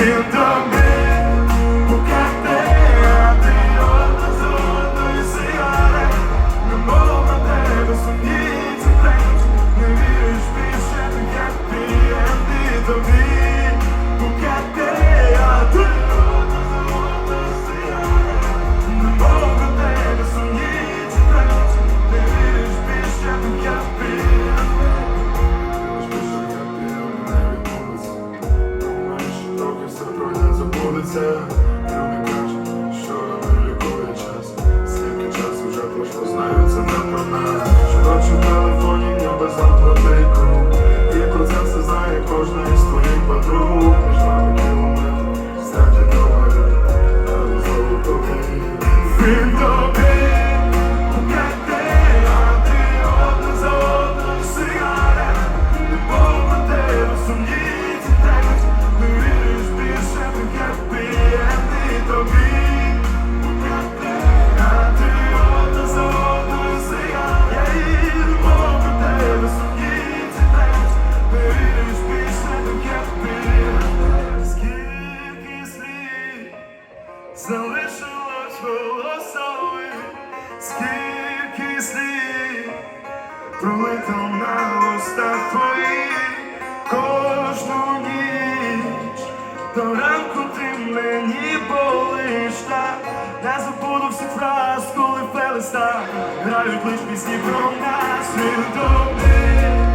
in the серця, люди кажуть, що не лікує час, скільки часу вже пройшло, знаю, це не про нас. голосами, скільки слів пролито на устах твоїх. Кожну ніч, до ранку ти мені болиш. Так не забуду всіх фраз, коли в грають лиш пісні про нас. Відомі.